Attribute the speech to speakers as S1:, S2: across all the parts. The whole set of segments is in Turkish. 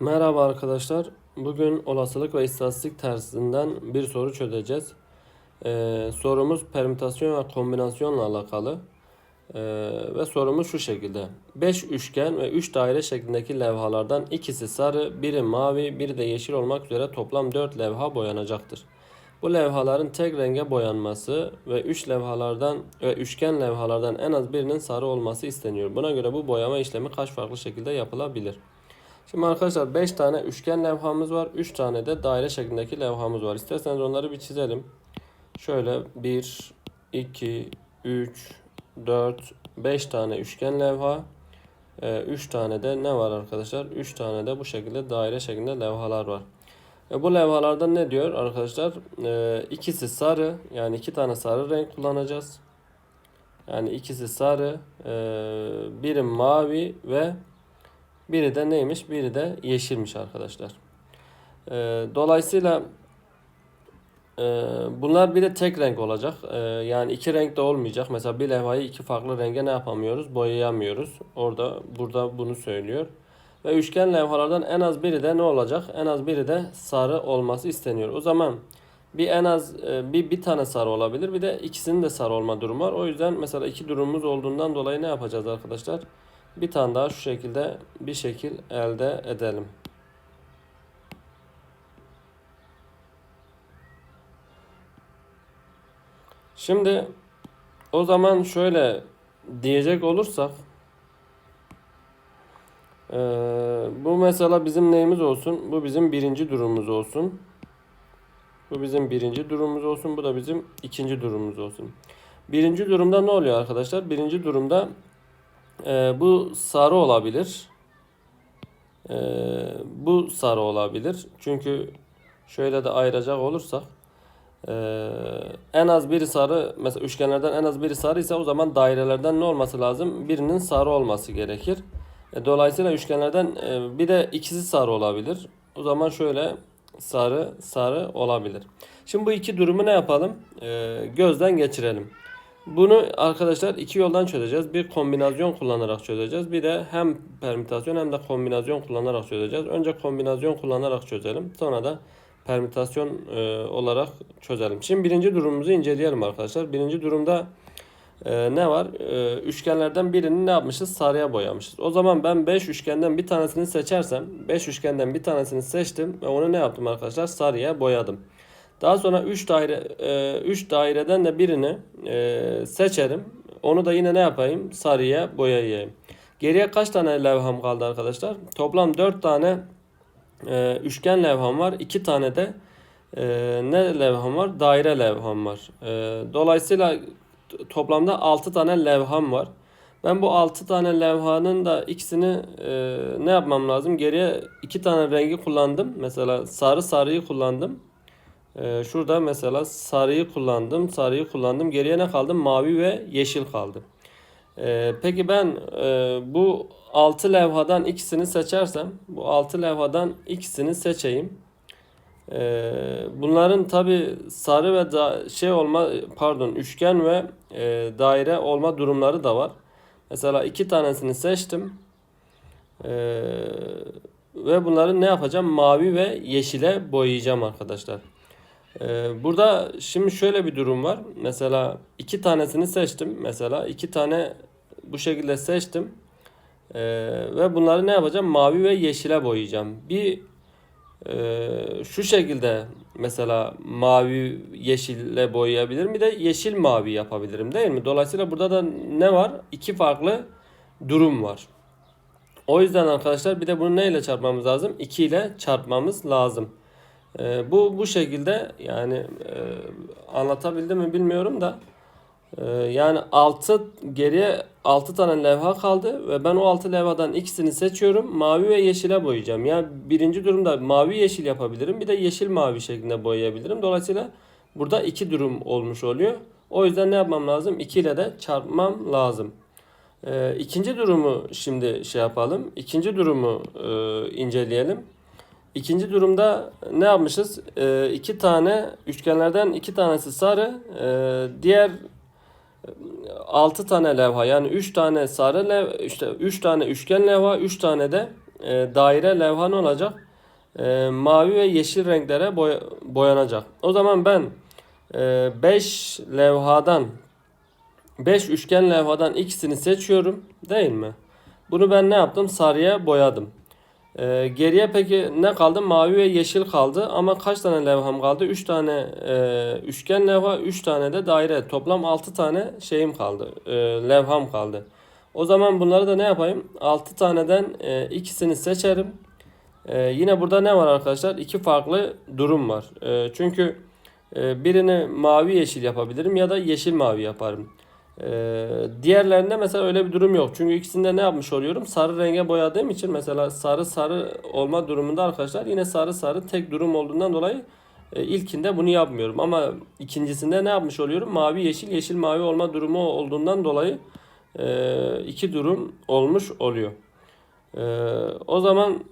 S1: Merhaba arkadaşlar. Bugün olasılık ve istatistik tersinden bir soru çözeceğiz. Ee, sorumuz permütasyon ve kombinasyonla alakalı. Ee, ve sorumuz şu şekilde. 5 üçgen ve 3 daire şeklindeki levhalardan ikisi sarı, biri mavi, biri de yeşil olmak üzere toplam 4 levha boyanacaktır. Bu levhaların tek renge boyanması ve 3 levhalardan ve üçgen levhalardan en az birinin sarı olması isteniyor. Buna göre bu boyama işlemi kaç farklı şekilde yapılabilir? Şimdi arkadaşlar 5 tane üçgen levhamız var. 3 tane de daire şeklindeki levhamız var. İsterseniz onları bir çizelim. Şöyle 1, 2, 3, 4, 5 tane üçgen levha. 3 tane de ne var arkadaşlar? 3 tane de bu şekilde daire şeklinde levhalar var. E, bu levhalardan ne diyor arkadaşlar? E, ikisi sarı. Yani iki tane sarı renk kullanacağız. Yani ikisi sarı. E, biri mavi ve biri de neymiş? Biri de yeşilmiş arkadaşlar. Ee, dolayısıyla e, bunlar bir de tek renk olacak. Ee, yani iki renk de olmayacak. Mesela bir levhayı iki farklı renge ne yapamıyoruz? Boyayamıyoruz. Orada burada bunu söylüyor. Ve üçgen levhalardan en az biri de ne olacak? En az biri de sarı olması isteniyor. O zaman bir en az e, bir bir tane sarı olabilir. Bir de ikisinin de sarı olma durumu var. O yüzden mesela iki durumumuz olduğundan dolayı ne yapacağız arkadaşlar? Bir tane daha şu şekilde bir şekil elde edelim. Şimdi o zaman şöyle diyecek olursak eee, bu mesela bizim neyimiz olsun? Bu bizim birinci durumumuz olsun. Bu bizim birinci durumumuz olsun. Bu da bizim ikinci durumumuz olsun. Birinci durumda ne oluyor arkadaşlar? Birinci durumda ee, bu sarı olabilir. Ee, bu sarı olabilir. Çünkü şöyle de ayıracak olursak ee, en az biri sarı mesela üçgenlerden en az biri sarı ise o zaman dairelerden ne olması lazım? Birinin sarı olması gerekir. E, dolayısıyla üçgenlerden e, bir de ikisi sarı olabilir. O zaman şöyle sarı sarı olabilir. Şimdi bu iki durumu ne yapalım? E, gözden geçirelim. Bunu arkadaşlar iki yoldan çözeceğiz. Bir kombinasyon kullanarak çözeceğiz. Bir de hem permütasyon hem de kombinasyon kullanarak çözeceğiz. Önce kombinasyon kullanarak çözelim. Sonra da permütasyon e, olarak çözelim. Şimdi birinci durumumuzu inceleyelim arkadaşlar. Birinci durumda e, ne var? E, üçgenlerden birini ne yapmışız? Sarıya boyamışız. O zaman ben 5 üçgenden bir tanesini seçersem 5 üçgenden bir tanesini seçtim ve onu ne yaptım arkadaşlar? Sarıya boyadım. Daha sonra 3 daire 3 daireden de birini e, seçerim. Onu da yine ne yapayım? Sarıya boyayayım. Geriye kaç tane levham kaldı arkadaşlar? Toplam 4 tane e, üçgen levham var. 2 tane de e, ne levham var? Daire levham var. Dolayısıyla toplamda 6 tane levham var. Ben bu 6 tane levhanın da ikisini ne yapmam lazım? Geriye 2 tane rengi kullandım. Mesela sarı sarıyı kullandım. Ee, şurada mesela sarıyı kullandım. Sarıyı kullandım. Geriye ne kaldı? Mavi ve yeşil kaldı. Ee, peki ben e, bu 6 levhadan ikisini seçersem bu 6 levhadan ikisini seçeyim. Ee, bunların tabi sarı ve da, şey olma pardon üçgen ve e, daire olma durumları da var. Mesela iki tanesini seçtim. Ee, ve bunları ne yapacağım? Mavi ve yeşile boyayacağım arkadaşlar. Ee, burada şimdi şöyle bir durum var. Mesela iki tanesini seçtim. Mesela iki tane bu şekilde seçtim. Ee, ve bunları ne yapacağım? Mavi ve yeşile boyayacağım. Bir e, şu şekilde mesela mavi yeşille boyayabilirim. Bir de yeşil mavi yapabilirim değil mi? Dolayısıyla burada da ne var? İki farklı durum var. O yüzden arkadaşlar bir de bunu neyle çarpmamız lazım? 2 ile çarpmamız lazım. E, bu bu şekilde yani e, anlatabildim mi bilmiyorum da e, yani 6 geriye 6 tane levha kaldı ve ben o 6 levhadan ikisini seçiyorum. Mavi ve yeşile boyayacağım. Yani birinci durumda mavi yeşil yapabilirim. Bir de yeşil mavi şeklinde boyayabilirim. Dolayısıyla burada iki durum olmuş oluyor. O yüzden ne yapmam lazım? 2 ile de çarpmam lazım. E, ikinci durumu şimdi şey yapalım. İkinci durumu e, inceleyelim. İkinci durumda ne yapmışız? Ee, iki tane üçgenlerden iki tanesi sarı, ee, diğer altı tane levha yani üç tane sarı lev, işte üç tane üçgen levha, üç tane de e, daire levha ne olacak? E, mavi ve yeşil renklere boya- boyanacak. O zaman ben 5 levhadan 5 üçgen levhadan ikisini seçiyorum değil mi? Bunu ben ne yaptım? Sarıya boyadım. Ee, geriye peki ne kaldı? Mavi ve yeşil kaldı. Ama kaç tane levham kaldı? 3 tane e, üçgen levha, 3 tane de daire. Toplam 6 tane şeyim kaldı. E, levham kaldı. O zaman bunları da ne yapayım? 6 taneden e, ikisini seçerim. E, yine burada ne var arkadaşlar? İki farklı durum var. E, çünkü e, birini mavi yeşil yapabilirim ya da yeşil mavi yaparım. Ee, diğerlerinde mesela öyle bir durum yok. Çünkü ikisinde ne yapmış oluyorum? Sarı renge boyadığım için mesela sarı sarı olma durumunda arkadaşlar yine sarı sarı tek durum olduğundan dolayı e, ilkinde bunu yapmıyorum. Ama ikincisinde ne yapmış oluyorum? Mavi yeşil yeşil mavi olma durumu olduğundan dolayı e, iki durum olmuş oluyor. E, o zaman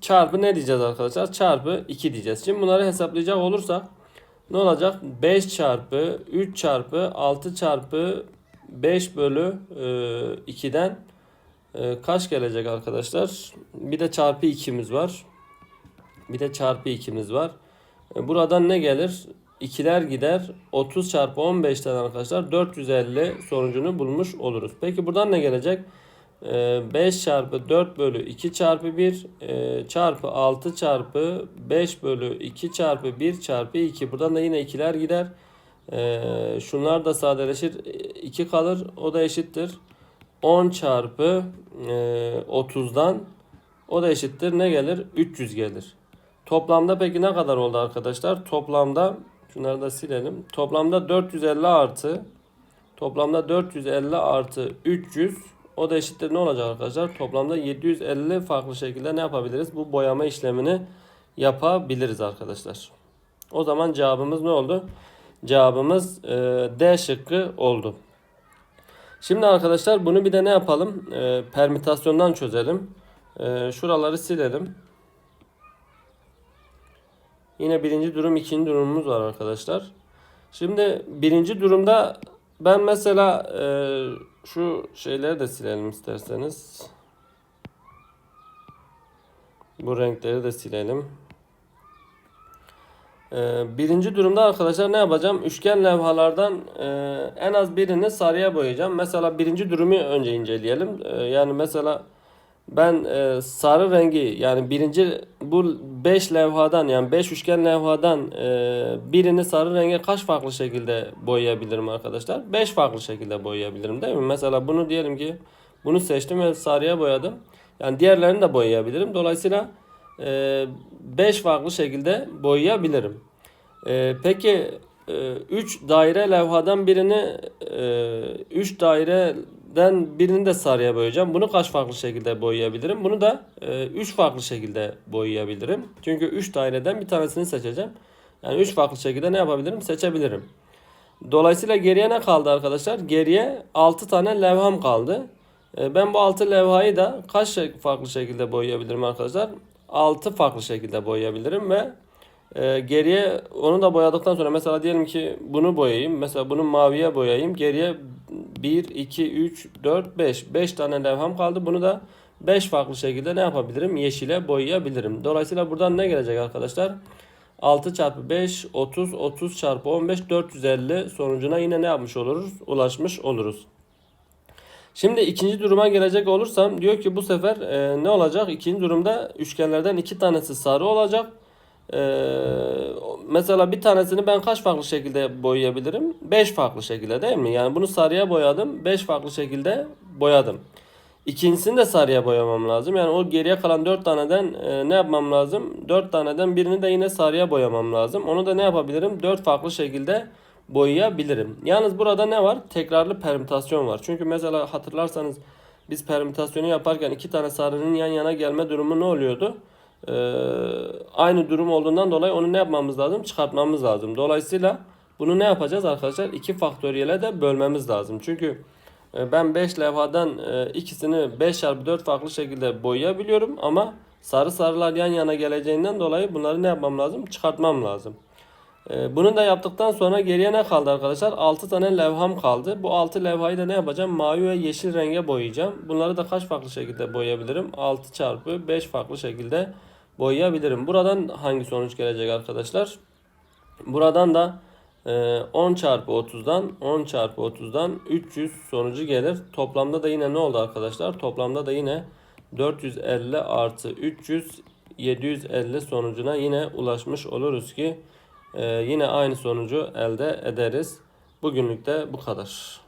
S1: çarpı ne diyeceğiz arkadaşlar? Çarpı 2 diyeceğiz. Şimdi bunları hesaplayacak olursak ne olacak? 5 çarpı 3 çarpı 6 çarpı 5 bölü e, 2'den e, kaç gelecek arkadaşlar? Bir de çarpı 2'miz var. Bir de çarpı 2'miz var. E, buradan ne gelir? 2'ler gider. 30 çarpı 15'ten arkadaşlar 450 sonucunu bulmuş oluruz. Peki buradan ne gelecek? E, 5 çarpı 4 bölü 2 çarpı 1 e, çarpı 6 çarpı 5 bölü 2 çarpı 1 çarpı 2. Buradan da yine 2'ler gider. Ee, şunlar da sadeleşir. 2 kalır. O da eşittir. 10 çarpı e, 30'dan o da eşittir. Ne gelir? 300 gelir. Toplamda peki ne kadar oldu arkadaşlar? Toplamda şunları da silelim. Toplamda 450 artı toplamda 450 artı 300 o da eşittir ne olacak arkadaşlar? Toplamda 750 farklı şekilde ne yapabiliriz? Bu boyama işlemini yapabiliriz arkadaşlar. O zaman cevabımız ne oldu? Cevabımız e, D şıkkı oldu. Şimdi arkadaşlar bunu bir de ne yapalım? E, permütasyondan çözelim. E, şuraları silelim. Yine birinci durum, ikinci durumumuz var arkadaşlar. Şimdi birinci durumda ben mesela e, şu şeyleri de silelim isterseniz. Bu renkleri de silelim. Ee, birinci durumda arkadaşlar ne yapacağım? Üçgen levhalardan e, en az birini sarıya boyayacağım. Mesela birinci durumu önce inceleyelim. Ee, yani mesela ben e, sarı rengi yani birinci bu 5 levhadan yani 5 üçgen levhadan e, birini sarı renge kaç farklı şekilde boyayabilirim arkadaşlar? 5 farklı şekilde boyayabilirim değil mi? Mesela bunu diyelim ki bunu seçtim ve sarıya boyadım. Yani diğerlerini de boyayabilirim. Dolayısıyla 5 farklı şekilde boyayabilirim. E, peki 3 daire levhadan birini 3 daireden birini de sarıya boyayacağım. Bunu kaç farklı şekilde boyayabilirim? Bunu da 3 farklı şekilde boyayabilirim. Çünkü 3 daireden bir tanesini seçeceğim. Yani 3 farklı şekilde ne yapabilirim? Seçebilirim. Dolayısıyla geriye ne kaldı arkadaşlar? Geriye 6 tane levham kaldı. E, Ben bu 6 levhayı da kaç farklı şekilde boyayabilirim arkadaşlar? 6 farklı şekilde boyayabilirim ve e, geriye onu da boyadıktan sonra mesela diyelim ki bunu boyayayım. Mesela bunu maviye boyayayım. Geriye 1, 2, 3, 4, 5. 5 tane levham kaldı. Bunu da 5 farklı şekilde ne yapabilirim? Yeşile boyayabilirim. Dolayısıyla buradan ne gelecek arkadaşlar? 6 çarpı 5 30 30 çarpı 15 450 sonucuna yine ne yapmış oluruz? Ulaşmış oluruz. Şimdi ikinci duruma gelecek olursam diyor ki bu sefer e, ne olacak? İkinci durumda üçgenlerden iki tanesi sarı olacak. E, mesela bir tanesini ben kaç farklı şekilde boyayabilirim? 5 farklı şekilde değil mi? Yani bunu sarıya boyadım. 5 farklı şekilde boyadım. İkincisini de sarıya boyamam lazım. Yani o geriye kalan 4 taneden e, ne yapmam lazım? 4 taneden birini de yine sarıya boyamam lazım. Onu da ne yapabilirim? 4 farklı şekilde boyayabilirim. Yalnız burada ne var? Tekrarlı permütasyon var. Çünkü mesela hatırlarsanız biz permütasyonu yaparken iki tane sarının yan yana gelme durumu ne oluyordu? Ee, aynı durum olduğundan dolayı onu ne yapmamız lazım? Çıkartmamız lazım. Dolayısıyla bunu ne yapacağız arkadaşlar? 2 faktöriyele de bölmemiz lazım. Çünkü e, ben 5 levhadan e, ikisini 5 çarpı 4 farklı şekilde boyayabiliyorum ama sarı sarılar yan yana geleceğinden dolayı bunları ne yapmam lazım? Çıkartmam lazım. Ee, Bunu da yaptıktan sonra geriye ne kaldı arkadaşlar? 6 tane levham kaldı. Bu 6 levhayı da ne yapacağım? Mavi ve yeşil renge boyayacağım. Bunları da kaç farklı şekilde boyayabilirim? 6 çarpı 5 farklı şekilde boyayabilirim. Buradan hangi sonuç gelecek arkadaşlar? Buradan da e, 10 çarpı 30'dan 10 çarpı 30'dan 300 sonucu gelir. Toplamda da yine ne oldu arkadaşlar? Toplamda da yine 450 artı 300 750 sonucuna yine ulaşmış oluruz ki e, yine aynı sonucu elde ederiz. Bugünlük de bu kadar.